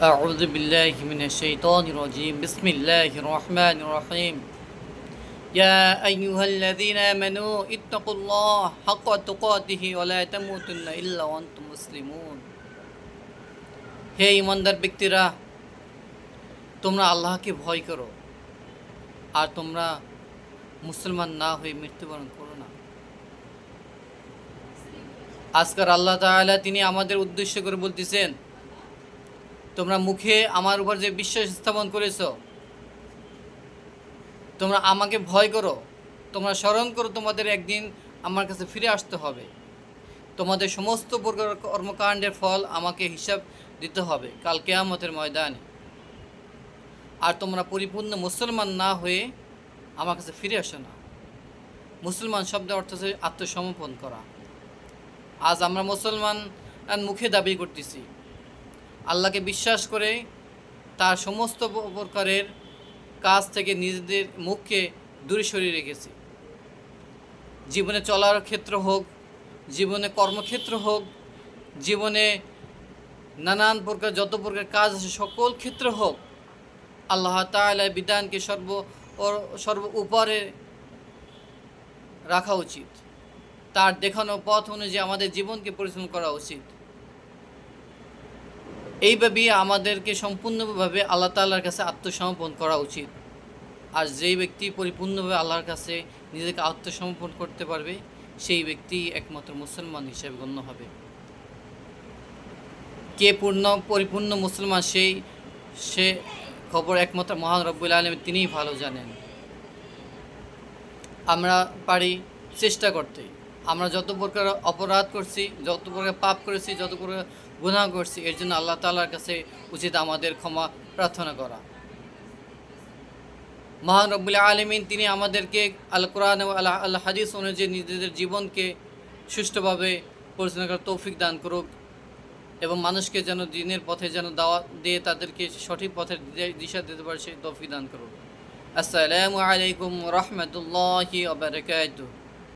أعوذ بالله من الشيطان الرجيم بسم الله الرحمن الرحيم يا أيها الذين آمنوا اتقوا الله حق تقاته ولا تموتن إلا وأنتم مسلمون হে ইমানদার ব্যক্তিরা তোমরা আল্লাহকে ভয় করো আর তোমরা মুসলমান না হয়ে মৃত্যুবরণ করো না আজকার আল্লাহ তাআলা তিনি আমাদের উদ্দেশ্য করে বলতেছেন তোমরা মুখে আমার উপর যে বিশ্বাস স্থাপন করেছ, তোমরা আমাকে ভয় করো, তোমরা স্মরণ করো, তোমাদের একদিন আমার কাছে ফিরে আসতে হবে। তোমাদের সমস্ত প্রকার কর্মকাণ্ডের ফল আমাকে হিসাব দিতে হবে কাল কেয়ামতের ময়দানে। আর তোমরা পরিপূর্ণ মুসলমান না হয়ে আমার কাছে ফিরে আসো না। মুসলমান শব্দের অর্থ হচ্ছে আত্মসমর্পণ করা। আজ আমরা মুসলমান মুখে দাবি করতেছি। আল্লাহকে বিশ্বাস করে তার সমস্ত প্রকারের কাজ থেকে নিজেদের মুখকে দূরে সরিয়ে রেখেছি। জীবনে চলার ক্ষেত্র হোক, জীবনে কর্মক্ষেত্র হোক, জীবনে নানান প্রকার যত প্রকার কাজ আছে, সকল ক্ষেত্র হোক, আল্লাহ তাআলা বিধানকে সর্ব সর্ব উপরে রাখা উচিত। তার দেখানো পথ অনুযায়ী আমাদের জীবনকে পরিচালনা করা উচিত। এইভাবেই আমাদেরকে সম্পূর্ণভাবে আল্লাহ তাল্লাহর কাছে আত্মসমর্পণ করা উচিত। আর যেই ব্যক্তি পরিপূর্ণভাবে আল্লাহর কাছে নিজেকে আত্মসমর্পণ করতে পারবে, সেই ব্যক্তি একমাত্র মুসলমান হিসেবে গণ্য হবে। কে পূর্ণ, পরিপূর্ণ মুসলমান সেই, সে খবর একমাত্র মহান রব্বুল আলম তিনিই ভালো জানেন। আমরা পারি চেষ্টা করতে। আমরা যত প্রকার অপরাধ করছি, যত প্রকার পাপ করেছি, যত প্রকার গুণা করছি, এর জন্য আল্লাহ তালার কাছে উচিত আমাদের ক্ষমা প্রার্থনা করা। মহান রব্বুল আলমিন, তিনি আমাদেরকে আল কোরআন আল্লাহ আল্লাহ হাদিস অনুযায়ী নিজেদের জীবনকে সুষ্ঠুভাবে পরিচালনা করার তৌফিক দান করুক এবং মানুষকে যেন দিনের পথে যেন দাওয়া দিয়ে তাদেরকে সঠিক পথের দিশা দিতে পারে, সেই তৌফিক দান করুক। আসসালামু আলাইকুম রহমতুল্লাহি